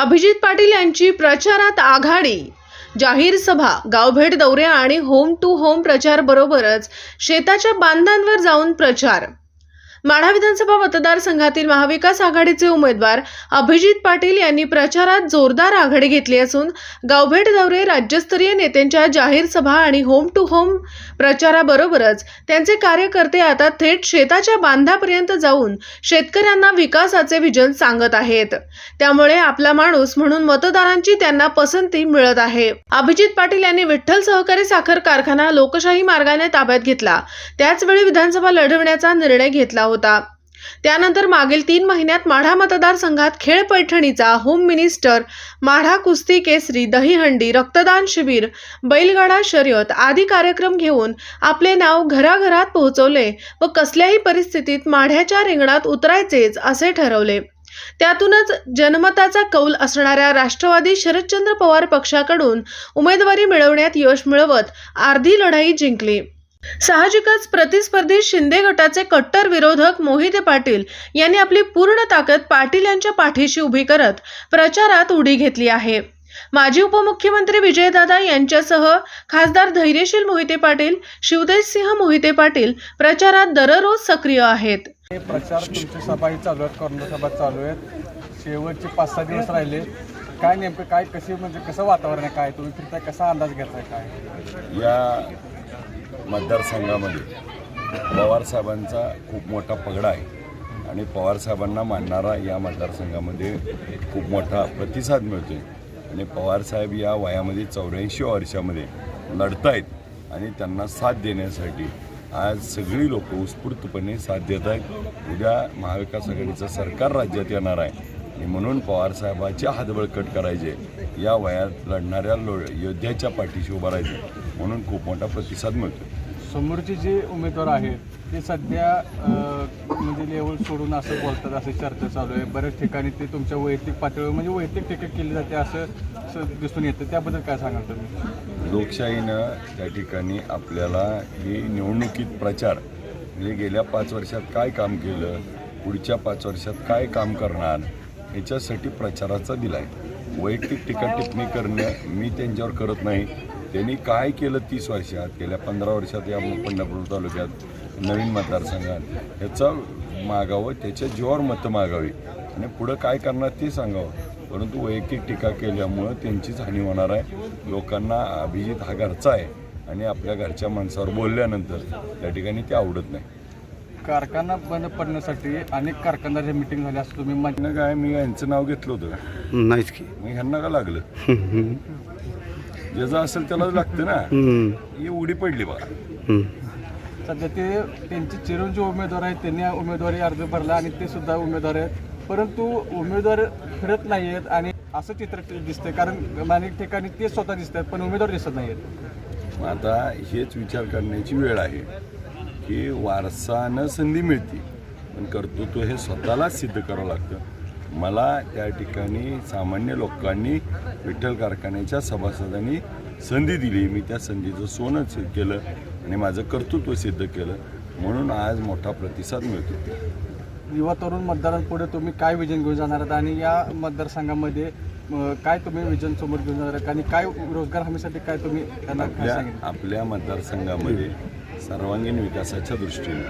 अभिजित पाटील यांची प्रचारात आघाडी. जाहीर सभा गावभेट दौरे आणि होम टू होम प्रचार बरोबरच शेताच्या बांधांवर जाऊन प्रचार. माढा विधानसभा मतदारसंघातील महाविकास आघाडीचे उमेदवार अभिजित पाटील यांनी प्रचारात जोरदार आघाडी घेतली असून गावभेट दौरे राज्यस्तरीय नेत्यांच्या जाहीर सभा आणि होम टू होम प्रचाराबरोबरच त्यांचे कार्यकर्ते आता थेट शेताच्या बांधापर्यंत जाऊन शेतकऱ्यांना विकासाचे विजन सांगत आहेत. त्यामुळे आपला माणूस म्हणून मतदारांची त्यांना पसंती मिळत आहे. अभिजित पाटील यांनी विठ्ठल सहकारी साखर कारखाना लोकशाही मार्गाने ताब्यात घेतला. त्याचवेळी विधानसभा लढवण्याचा निर्णय घेतला होता. त्यानंतर मागील तीन महिन्यात माढा मतदारसंघात खेळ पैठणीचा होम मिनिस्टर माढा कुस्ती केसरी दहीहंडी रक्तदान शिबिर बैलगाडा शर्यत आदी कार्यक्रम घेऊन आपले नाव घराघरात पोहोचवले व कसल्याही परिस्थितीत माढ्याच्या रिंगणात उतरायचेच असे ठरवले. त्यातूनच जनमताचा कौल असणाऱ्या राष्ट्रवादी शरदचंद्र पवार पक्षाकडून उमेदवारी मिळवण्यात यश मिळवत अर्धी लढाई जिंकली. साहजिकच प्रतिस्पर्धी शिंदे गटाचे कट्टर विरोधक मोहिते पाटील यांनी आपली पूर्ण ताकद पाटील यांच्या पाठीशी उभी करत प्रचारात उडी घेतली आहे. माजी उपमुख्यमंत्री विजयदादा यांच्यासह खासदार धैर्यशील मोहिते पाटील शिवदेशसिंह मोहिते पाटील प्रचारात दररोज सक्रिय आहेत. प्रचार तुमच्या सभाही चालू आहेत कॉर्नर सभा चालू आहेत. शेवटचे पाच सहा दिवस राहिले. काय नेमकं काय कसे म्हणजे कसं वातावरण आहे काय? तुम्ही फिरताय कसा अंदाज घेताय काय? या मतदारसंघामध्ये. पवारसाहेबांचा खूप मोठा पगडा आहे आणि पवारसाहेबांना मानणारा या मतदारसंघामध्ये खूप मोठा प्रतिसाद मिळतो आहे आणि पवारसाहेब या वयामध्ये चौऱ्याऐंशी वर्षामध्ये लढतायत आणि त्यांना साथ देण्यासाठी आज सगळी लोक उत्स्फूर्तपणे साथ देत आहेत. उद्या महाविकास आघाडीचं सरकार राज्यात येणार आहे. आणि म्हणून पवारसाहेबाचे हातबळकट करायचे. या वयात लढणाऱ्या लो योद्ध्याच्या पाठीशी उभा राहायचे. म्हणून खूप मोठा प्रतिसाद मिळतो समोरचे जे उमेदवार आहेत ते सध्या म्हणजे लेवल सोडून असं बोलतात अशी चर्चा चालू आहे. बऱ्याच ठिकाणी ते तुमच्या वैयक्तिक पातळीवर म्हणजे वैयक्तिक टीका केली जाते असं असं दिसून येतं. त्याबद्दल काय सांगाल तुम्ही? लोकशाहीनं त्या ठिकाणी आपल्याला ही निवडणुकीत प्रचार म्हणजे गेल्या पाच वर्षात काय काम केलं पुढच्या पाच वर्षात काय काम करणार ह्याच्यासाठी प्रचाराचा दिला आहे वैयक्तिक टीका टिप्पणी करणं मी त्यांच्यावर करत नाही. त्यांनी काय केलं तीस वर्षात? गेल्या पंधरा वर्षात या पंढरपूर तालुक्यात नवीन मतदारसंघात. ह्याचा मागावं त्याच्या जीवावर मतं मागावी. आणि पुढं काय करणार ते सांगावं. परंतु वैयक्तिक टीका केल्यामुळं त्यांचीच हानी होणार आहे. लोकांना अभिजित हा घरचा आहे. आणि आपल्या घरच्या माणसावर बोलल्यानंतर त्या ठिकाणी ते आवडत नाही. कारखाना बंद पडण्यासाठी अनेक कारखानदाराच्या मिटिंग झाल्या असं तुम्ही म्हण- त्यांना काय मी यांचं नाव घेतलं होतं. का नाहीच की. मग ह्यांना का लागलं? ज्याचं असेल त्यालाच लागतं ना. ही उडी पडली बघा. सध्या ते त्यांचे चिरंजीव उमेदवार आहेत त्यांनी उमेदवारी अर्ज भरला आणि ते सुद्धा उमेदवार आहेत. परंतु उमेदवार फिरत नाही आहेत आणि असं चित्र दिसतंय कारण अनेक ठिकाणी ते स्वतः दिसतात पण उमेदवार दिसत नाही आहेत. मग आता हेच विचार करण्याची वेळ आहे की वारसानं संधी मिळते पण कर्तृत्व हे स्वतःलाच सिद्ध करावं लागतं. मला त्या ठिकाणी सामान्य लोकांनी विठ्ठल कारखान्याच्या सभासदांनी संधी दिली. मी त्या संधीचं सोनं सिद्ध केलं आणि माझं कर्तृत्व सिद्ध केलं. म्हणून आज मोठा प्रतिसाद मिळतो. युवा तरुण मतदारांपुढे तुम्ही काय विजन घेऊन जाणार आहात? आणि या मतदारसंघामध्ये काय तुम्ही विजन समोर घेऊन जाणार आहात? आणि काय रोजगार हमीसाठी काय तुम्ही त्यांना आपल्या मतदारसंघामध्ये सर्वांगीण विकासाच्या दृष्टीने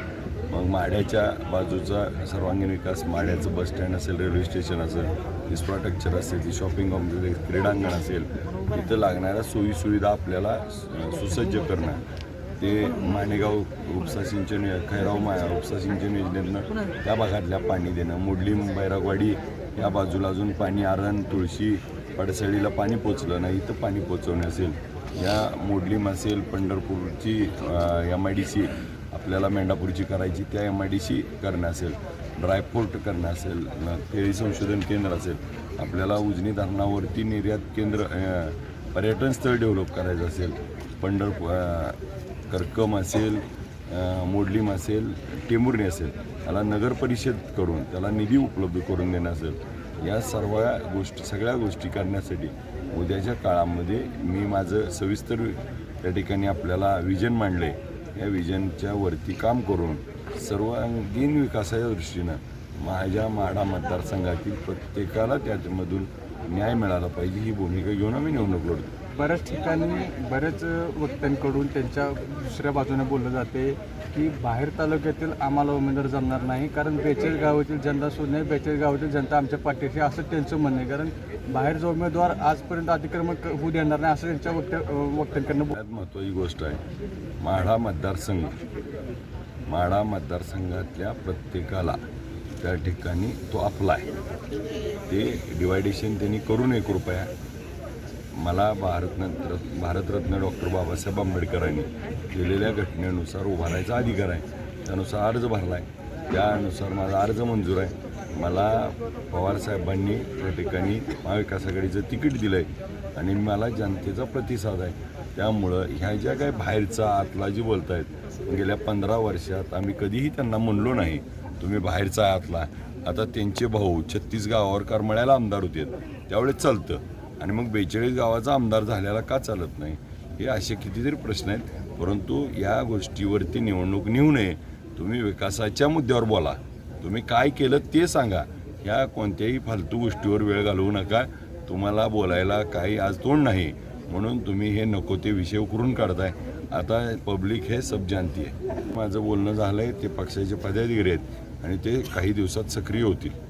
मग माड्याच्या बाजूचा सर्वांगीण विकास माड्याचं बस स्टँड असेल रेल्वे स्टेशन असेल इन्फ्रास्ट्रक्चर असेल ती शॉपिंग कॉम्प्लेक्स क्रीडांगण असेल इथं लागणाऱ्या सोयीसुविधा आपल्याला सुसज्ज करणं. ते माणेगाव उपसा सिंचन खैराव मा उपसा सिंचन योजनेतनं त्या भागातल्या पाणी देणं. मुडली बैरागवाडी या बाजूला अजून पाणी आरण तुळशी पडसळीला पाणी पोचलं नाही इथं पाणी पोचवणे असेल या मोडलीम असेल पंढरपूरची एम आय डी सी आपल्याला मेंढापूरची करायची त्या एम आय डी सी करणं असेल ड्रायपोर्ट करणं असेल केळी संशोधन केंद्र असेल आपल्याला उजनी धरणावरती निर्यात केंद्र पर्यटन स्थळ डेव्हलप करायचं असेल पंढरपूर करकम असेल मोडलीम असेल टेंबुर्णी असेल त्याला नगर परिषद करून त्याला निधी उपलब्ध करून देणं असेल या सर्व गोष्टी सगळ्या गोष्टी करण्यासाठी उद्याच्या काळामध्ये मी माझं सविस्तर त्या ठिकाणी आपल्याला विजन मांडलं आहे या विजनच्या वरती काम करून सर्वांगीण विकासाच्या दृष्टीनं माझ्या माढा मतदारसंघातील प्रत्येकाला त्यामधून न्याय मिळाला पाहिजे ही भूमिका घेऊन आम्ही निवडणूक लढतो. बऱ्याच ठिकाणी बऱ्याच वक्त्यांकडून त्यांच्या दुसऱ्या बाजूने बोललं जाते की बाहेर तालुक्यातील आम्हाला उमेदवार जमणार नाही कारण बेचाळीस गावातील जनता सोडणे बेचाळीस गावातील जनता आमच्या पाठीशी असं त्यांचं म्हणणं आहे. कारण बाहेरचा उमेदवार आजपर्यंत अतिक्रमण होऊ देणार नाही असं त्यांच्या वक्त्या वक्त्यांकडनं बोल- महत्त्वाची गोष्ट आहे माढा मतदारसंघ. माढा मतदारसंघातल्या प्रत्येकाला त्या ठिकाणी तो आपला आहे. ते डिवायडेशन त्यांनी करू नये कृपया. मला भारतनंतर भारतरत्न डॉक्टर बाबासाहेब आंबेडकरांनी दिलेल्या घटनेनुसार उभारायचा अधिकार आहे. त्यानुसार अर्ज भरला आहे त्यानुसार माझा अर्ज मंजूर आहे. मला पवारसाहेबांनी त्या ठिकाणी महाविकास आघाडीचं तिकीट दिलं आहे आणि मला जनतेचा प्रतिसाद आहे. त्यामुळं ह्या ज्या काही बाहेरचा आतला जी बोलत आहेत गेल्या पंधरा वर्षात आम्ही कधीही त्यांना म्हणलो नाही तुम्ही बाहेरचा आतला. आता त्यांचे भाऊ छत्तीस गावावर करमळ्याला आमदार होते. त्यावेळेस चालतं. आणि मग बेचाळीस गावाचा आमदार झालेला का चालत नाही? हे असे कितीतरी प्रश्न आहेत. परंतु या गोष्टीवरती निवडणूक नेऊ नये. तुम्ही विकासाच्या मुद्द्यावर बोला. तुम्ही काय केलं ते सांगा. ह्या कोणत्याही फालतू गोष्टीवर वेळ घालवू नका. तुम्हाला बोलायला काही आज तोंड नाही. म्हणून तुम्ही हे नको ते विषय उकरून काढताय. आता पब्लिक हे सबजानती आहे. माझं बोलणं झालं आहे ते पक्षाचे पदाधिकारी आहेत. आणि ते काही दिवसात सक्रिय होतील.